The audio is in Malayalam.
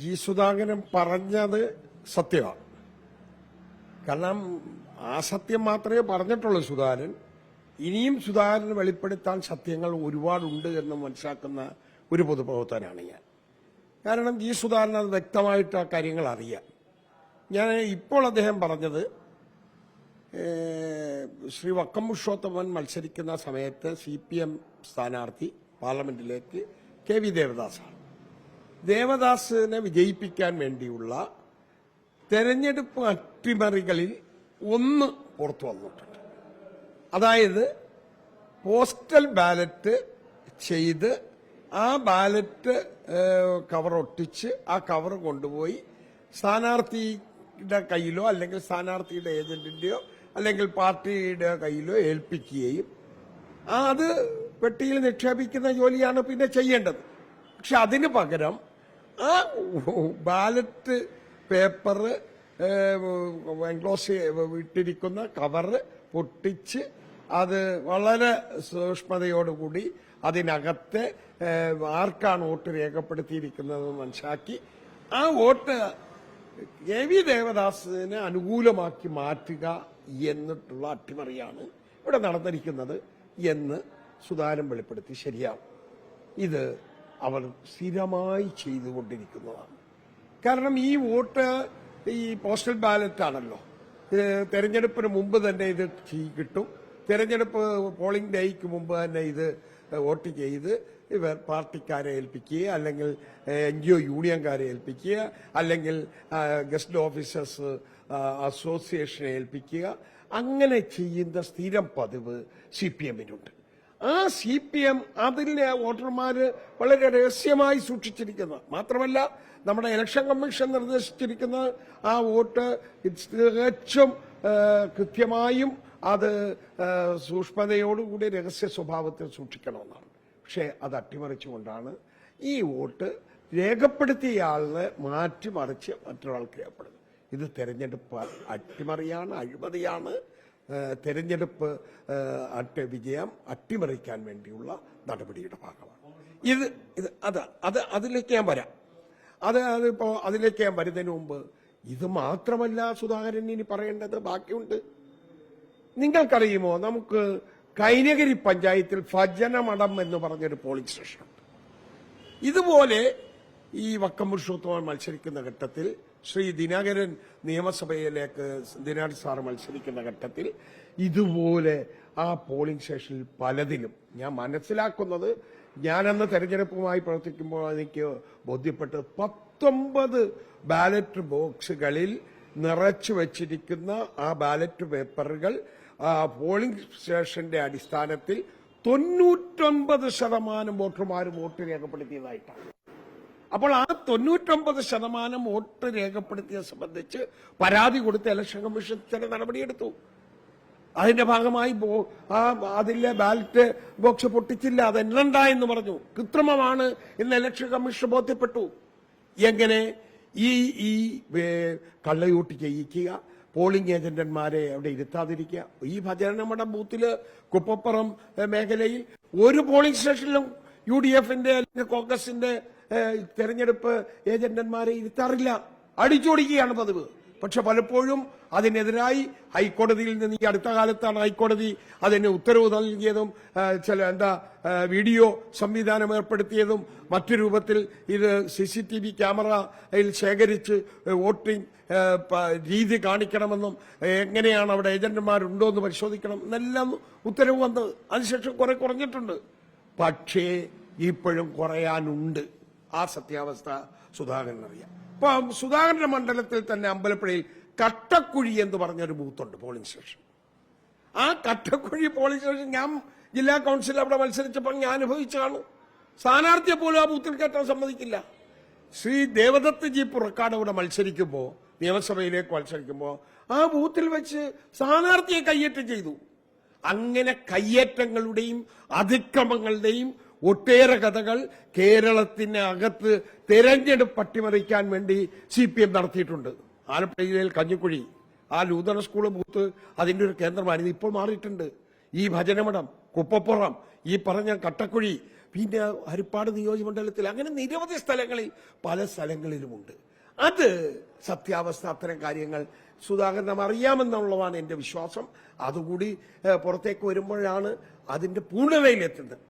ജി സുധാകരൻ പറഞ്ഞത് സത്യമാണ്. കാരണം ആ സത്യം മാത്രമേ പറഞ്ഞിട്ടുള്ളൂ സുധാകരൻ. ഇനിയും സുധാകരൻ വെളിപ്പെടുത്താൻ സത്യങ്ങൾ ഒരുപാടുണ്ട് എന്ന് മനസ്സിലാക്കുന്ന ഒരു പൊതുപ്രവർത്തനാണ് ഞാൻ. കാരണം ജി സുധാകരൻ അത് വ്യക്തമായിട്ട് ആ കാര്യങ്ങൾ അറിയാം. ഞാൻ ഇപ്പോൾ അദ്ദേഹം പറഞ്ഞത് ശ്രീ വക്കം പുരുഷോത്തമൻ മത്സരിക്കുന്ന സമയത്ത് സി പി എം സ്ഥാനാർത്ഥി പാർലമെന്റിലേക്ക് കെ വി ദേവദാസാണ്. ദേവദാസിനെ വിജയിപ്പിക്കാൻ വേണ്ടിയുള്ള തെരഞ്ഞെടുപ്പ് അട്ടിമറികളിൽ ഒന്ന് പുറത്തു വന്നിട്ടുണ്ട്. അതായത് പോസ്റ്റൽ ബാലറ്റ് ചെയ്ത് ആ ബാലറ്റ് കവർ ഒട്ടിച്ച് ആ കവർ കൊണ്ടുപോയി സ്ഥാനാർത്ഥിയുടെ കയ്യിലോ അല്ലെങ്കിൽ സ്ഥാനാർത്ഥിയുടെ ഏജന്റിന്റെയോ അല്ലെങ്കിൽ പാർട്ടിയുടെ കയ്യിലോ ഏൽപ്പിക്കുകയും അത് പെട്ടിയിൽ നിക്ഷേപിക്കുന്ന ജോലിയാണ് പിന്നെ ചെയ്യേണ്ടത്. പക്ഷെ അതിന് പകരം ആ ബാലറ്റ് പേപ്പർ എൻക്ലോസ് ഇട്ടിരിക്കുന്ന കവറ് പൊട്ടിച്ച് അത് വളരെ സൂക്ഷ്മതയോടുകൂടി അതിനകത്ത് ആർക്കാണ് വോട്ട് രേഖപ്പെടുത്തിയിരിക്കുന്നത് മനസ്സിലാക്കി. ആ വോട്ട് എ വി ദേവദാസിനെ അനുകൂലമാക്കി മാറ്റുക എന്നിട്ടുള്ള അട്ടിമറിയാണ് ഇവിടെ നടന്നിരിക്കുന്നത് എന്ന് സുതാരം വെളിപ്പെടുത്തി ശരിയാവും. ഇത് അവർ സ്ഥിരമായി ചെയ്തുകൊണ്ടിരിക്കുന്നതാണ്. കാരണം ഈ വോട്ട് ഈ പോസ്റ്റൽ ബാലറ്റ് ആണല്ലോ തെരഞ്ഞെടുപ്പിന് മുമ്പ് തന്നെ ഇത് കിട്ടും. തെരഞ്ഞെടുപ്പ് പോളിംഗ് ഡേയ്ക്ക് മുമ്പ് തന്നെ ഇത് വോട്ട് ചെയ്ത് ഇവർ പാർട്ടിക്കാരെ ഏൽപ്പിക്കുക അല്ലെങ്കിൽ എൻ ജി ഒ യൂണിയൻകാരെ ഏൽപ്പിക്കുക അല്ലെങ്കിൽ ഗസ്റ്റ് ഓഫീസേഴ്സ് അസോസിയേഷനെ ഏൽപ്പിക്കുക. അങ്ങനെ ചെയ്യുന്ന സ്ഥിരം പതിവ് സി പി എമ്മിനുണ്ട്. ആ സി പി എം അതിലെ വോട്ടർമാര് വളരെ രഹസ്യമായി സൂക്ഷിച്ചിരിക്കുന്നത് മാത്രമല്ല നമ്മുടെ ഇലക്ഷൻ കമ്മീഷൻ നിർദ്ദേശിച്ചിരിക്കുന്ന ആ വോട്ട് തികച്ചും കൃത്യമായും അത് സൂക്ഷ്മതയോടുകൂടി രഹസ്യ സ്വഭാവത്തിൽ സൂക്ഷിക്കണമെന്നാണ്. പക്ഷേ അത് അട്ടിമറിച്ചുകൊണ്ടാണ് ഈ വോട്ട് രേഖപ്പെടുത്തിയ ആളിനെ മാറ്റിമറിച്ച് മറ്റൊരാൾക്ക് രേഖപ്പെടുന്നത്. ഇത് തെരഞ്ഞെടുപ്പ് അട്ടിമറിയാണ് അഴിമതിയാണ്. തെരഞ്ഞെടുപ്പ് അട്ട് വിജയം അട്ടിമറിക്കാൻ വേണ്ടിയുള്ള നടപടിയുടെ ഭാഗമാണ്. ഇത് ഇത് അത് അത് അതിലേക്ക് ഞാൻ വരാം. അത് അതിപ്പോ അതിലേക്ക് ഞാൻ വരുന്നതിന് മുമ്പ് ഇത് മാത്രമല്ല സുധാകരൻ ഇനി പറയേണ്ടത് ബാക്കിയുണ്ട്. നിങ്ങൾക്കറിയുമോ നമുക്ക് കൈനഗിരി പഞ്ചായത്തിൽ ഭജനമഠം എന്ന് പറഞ്ഞൊരു പോളിംഗ് സ്റ്റേഷൻ ഇതുപോലെ ഈ വക്കം പുരുഷോത്തമൻ മത്സരിക്കുന്ന ഘട്ടത്തിൽ ശ്രീ ദിനകരൻ നിയമസഭയിലേക്ക് ദിനാട് സാർ മത്സരിക്കുന്ന ഘട്ടത്തിൽ ഇതുപോലെ ആ പോളിംഗ് സ്റ്റേഷനിൽ പലതിലും ഞാൻ മനസ്സിലാക്കുന്നത് ഞാനന്ന് തെരഞ്ഞെടുപ്പുമായി പ്രവർത്തിക്കുമ്പോൾ എനിക്ക് ബോധ്യപ്പെട്ട് പത്തൊമ്പത് ബാലറ്റ് ബോക്സുകളിൽ നിറച്ചു വച്ചിരിക്കുന്ന ആ ബാലറ്റ് പേപ്പറുകൾ ആ പോളിംഗ് സ്റ്റേഷന്റെ അടിസ്ഥാനത്തിൽ തൊണ്ണൂറ്റൊൻപത് ശതമാനം വോട്ടർമാർ വോട്ട് രേഖപ്പെടുത്തിയതായിട്ടാണ്. അപ്പോൾ ആ തൊണ്ണൂറ്റൊമ്പത് ശതമാനം വോട്ട് രേഖപ്പെടുത്തിയ സംബന്ധിച്ച് പരാതി കൊടുത്ത് ഇലക്ഷൻ കമ്മീഷൻ ചില നടപടിയെടുത്തു. അതിന്റെ ഭാഗമായി ആ അതിലെ ബാലറ്റ് ബോക്സ് പൊട്ടിച്ചില്ല അത് എണ്ണണ്ട എന്ന് പറഞ്ഞു. കൃത്രിമമാണ് എന്ന് ഇലക്ഷൻ കമ്മീഷൻ ബോധ്യപ്പെട്ടു. എങ്ങനെ? ഈ ഈ കള്ളയൂട്ട് ചെയ്യിക്കുക പോളിംഗ് ഏജന്റന്മാരെ അവിടെ ഇരുത്താതിരിക്കുക. ഈ ഭജനമട ബൂത്തിൽ കുപ്പപ്പുറം മേഖലയിൽ ഒരു പോളിംഗ് സ്റ്റേഷനിലും യു ഡി എഫിന്റെ അല്ലെങ്കിൽ കോൺഗ്രസിന്റെ തെരഞ്ഞെടുപ്പ് ഏജന്റന്മാരെ ഇരുത്താറില്ല. അടിച്ചോടിക്കുകയാണ് പതിവ്. പക്ഷെ പലപ്പോഴും അതിനെതിരായി ഹൈക്കോടതിയിൽ നിന്ന് ഈ അടുത്ത കാലത്താണ് ഹൈക്കോടതി അതിന് ഉത്തരവ് നൽകിയതും ചില എന്താ വീഡിയോ സംവിധാനം ഏർപ്പെടുത്തിയതും മറ്റു രൂപത്തിൽ ഇത് സി സി ടി വി ക്യാമറയിൽ ശേഖരിച്ച് വോട്ടിംഗ് രീതി കാണിക്കണമെന്നും എങ്ങനെയാണ് അവിടെ ഏജന്റുമാരുണ്ടോ എന്ന് പരിശോധിക്കണം എന്നെല്ലാം ഉത്തരവ് വന്നത്. അതിനുശേഷം കുറെ കുറഞ്ഞിട്ടുണ്ട്. പക്ഷേ ഇപ്പോഴും കുറയാനുണ്ട്. ആ സത്യാവസ്ഥ സുധാകരൻ അറിയാം ഇപ്പൊ സുധാകരന്റെ മണ്ഡലത്തിൽ തന്നെ അമ്പലപ്പുഴയിൽ കട്ടക്കുഴി എന്ന് പറഞ്ഞൊരു ബൂത്തുണ്ട് പോളിംഗ് സ്റ്റേഷൻ. ആ കട്ടക്കുഴി പോളിംഗ് സ്റ്റേഷൻ ഞാൻ ജില്ലാ കൗൺസിൽ അവിടെ മത്സരിച്ചപ്പോൾ ഞാൻ അനുഭവിച്ചാണ് സ്ഥാനാർത്ഥിയെ പോലും ആ ബൂത്തിൽ കയറ്റാൻ സമ്മതിക്കില്ല. ശ്രീ ദേവദത്ത് ജി പുറക്കാട് അവിടെ മത്സരിക്കുമ്പോൾ നിയമസഭയിലേക്ക് മത്സരിക്കുമ്പോൾ ആ ബൂത്തിൽ വെച്ച് സ്ഥാനാർത്ഥിയെ കയ്യേറ്റം ചെയ്തു. അങ്ങനെ കയ്യേറ്റങ്ങളുടെയും അതിക്രമങ്ങളുടെയും ഒട്ടേറെ കഥകൾ കേരളത്തിന് അകത്ത് തെരഞ്ഞെടുപ്പ് പട്ടിമറിക്കാൻ വേണ്ടി സി പി എം നടത്തിയിട്ടുണ്ട്. ആലപ്പുഴ ജില്ലയിൽ കഞ്ഞിക്കുഴി ആ ലൂതന സ്കൂൾ ബൂത്ത് അതിന്റെ ഒരു കേന്ദ്രമായിരുന്നു ഇപ്പോൾ മാറിയിട്ടുണ്ട്. ഈ ഭജനമഠം കുപ്പപ്പുറം ഈ പറഞ്ഞ കട്ടക്കുഴി പിന്നെ ഹരിപ്പാട് നിയോജകമണ്ഡലത്തിൽ അങ്ങനെ നിരവധി സ്ഥലങ്ങളിൽ പല സ്ഥലങ്ങളിലുമുണ്ട്. അത് സത്യാവസ്ഥ അത്തരം കാര്യങ്ങൾ സുധാകരനം അറിയാമെന്നുള്ളതാണ് എന്റെ വിശ്വാസം. അതുകൂടി പുറത്തേക്ക് വരുമ്പോഴാണ് അതിന്റെ പൂർണതയിലെത്തുന്നത്.